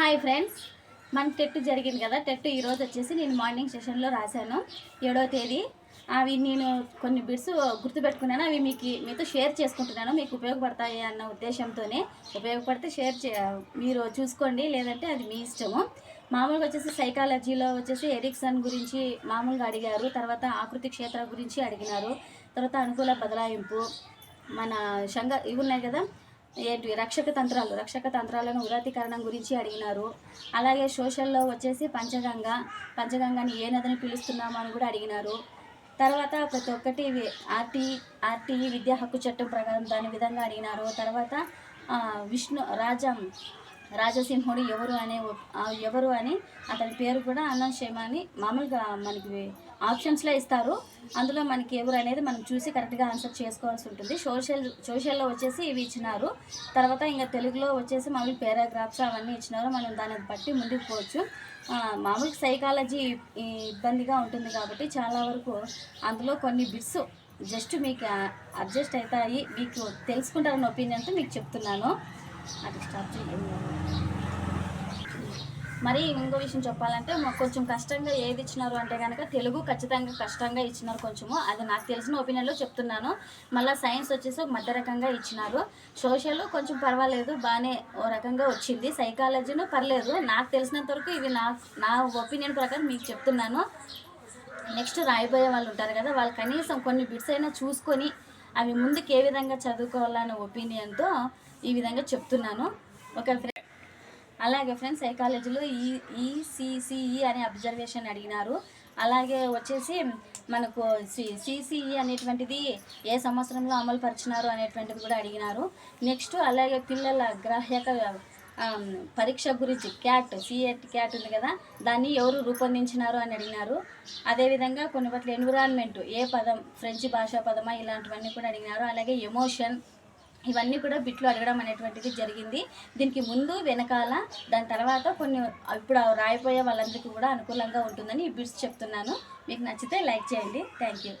Hi friends. మన TET జరిగింది కదా టెట్ ఈరోజు వచ్చేసి నేను మార్నింగ్ సెషన్లో రాశాను. ఏడవ తేదీ. అవి నేను కొన్ని బిట్స్ గుర్తుపెట్టుకున్నాను. అవి మీకు మీతో షేర్ చేసుకుంటున్నాను. మీకు ఉపయోగపడతాయి అన్న ఉద్దేశంతోనే. ఉపయోగపడితే షేర్ చే మీరు చూసుకోండి. లేదంటే అది మీ ఇష్టము. మామూలుగా వచ్చేసి సైకాలజీలో వచ్చేసి ఎరిక్సన్ గురించి మామూలుగా అడిగారు. తర్వాత ఆకృతి క్షేత్ర గురించి అడిగినారు. తర్వాత అనుకూల బదలాయింపు మన శంగ ఇవి ఉన్నాయి కదా ఏంటి? రక్షక తంత్రాలు రక్షక తంత్రాలను ఉదాతీకరణం గురించి అడిగినారు. అలాగే సోషల్లో వచ్చేసి పంచగంగ పంచగంగని ఏ నదిని పిలుస్తున్నాము అని కూడా అడిగినారు. తర్వాత ప్రతి ఒక్కటి ఆర్టీ ఆర్టీ విద్యా హక్కు చట్టం ప్రకారం దాని విధంగా అడిగినారు. తర్వాత విష్ణు రాజం రాజసింహుడు ఎవరు అనే ఎవరు అని అతని పేరు కూడా అన్నం క్షేమాన్ని మామూలుగా మనకి ఆప్షన్స్లో ఇస్తారు. అందులో మనకి ఎవరు అనేది మనం చూసి కరెక్ట్గా ఆన్సర్ చేసుకోవాల్సి ఉంటుంది. సోషల్ సోషల్లో వచ్చేసి ఇవి ఇచ్చినారు. తర్వాత ఇంకా తెలుగులో వచ్చేసి మామూలు పారాగ్రాఫ్స్ అవన్నీ ఇచ్చినారు. మనం దాన్ని బట్టి ముందుకు పోవచ్చు. మామూలు సైకాలజీ ఇబ్బందిగా ఉంటుంది కాబట్టి చాలా వరకు అందులో కొన్ని బిట్స్ జస్ట్ మీకు అడ్జస్ట్ అవుతాయి. మీకు తెలుసుకుంటారన్న ఒపీనియన్తో మీకు చెప్తున్నాను. అది స్టార్ట్ చేయండి. మరి ఇంకో విషయం చెప్పాలంటే కొంచెం కష్టంగా ఏది ఇచ్చినారు అంటే కనుక తెలుగు ఖచ్చితంగా కష్టంగా ఇచ్చినారు కొంచెము. అది నాకు తెలిసిన ఒపీనియన్లో చెప్తున్నాను. మళ్ళీ సైన్స్ వచ్చేసి ఒక మధ్య రకంగా ఇచ్చినారు. సోషల్ కొంచెం పర్వాలేదు బాగానే ఓ రకంగా వచ్చింది. సైకాలజీను పర్లేదు నాకు తెలిసినంత వరకు ఇది నా నా ఒపీనియన్ ప్రకారం మీకు చెప్తున్నాను. నెక్స్ట్ రాయిపోయే వాళ్ళు ఉంటారు కదా వాళ్ళు కనీసం కొన్ని బిట్స్ అయినా చూసుకొని అవి ముందుకు ఏ విధంగా చదువుకోవాలనే ఒపీనియన్తో ఈ విధంగా చెప్తున్నాను. ఒక ఫ్రెండ్ అలాగే ఫ్రెండ్స్ సైకాలజీలో ఈ ఈసీసీఈ అనే అబ్జర్వేషన్ అడిగినారు. అలాగే వచ్చేసి మనకు సి సిసిఈ అనేటువంటిది ఏ సంవత్సరంలో అమలు పరిచినారు అనేటువంటిది కూడా అడిగినారు. నెక్స్ట్ అలాగే పిల్లల గ్రాహ్యక పరీక్ష గురించి క్యాట్ సిఎట్ క్యాట్ ఉంది కదా దాన్ని ఎవరు రూపొందించినారు అని అడిగినారు. అదేవిధంగా కొన్ని పట్ల ఎన్విరాన్మెంట్ ఏ పదం ఫ్రెంచ్ భాషా పదమా ఇలాంటివన్నీ కూడా అడిగినారు. అలాగే ఎమోషన్ ఇవన్నీ కూడా బిట్లు అడగడం అనేటువంటిది జరిగింది. దీనికి ముందు వెనకాల దాని తర్వాత కొన్ని ఇప్పుడు రాయిపోయే వాళ్ళందరికీ కూడా అనుకూలంగా ఉంటుందని ఈ బిట్స్ చెప్తున్నాను. మీకు నచ్చితే లైక్ చేయండి. Thank you.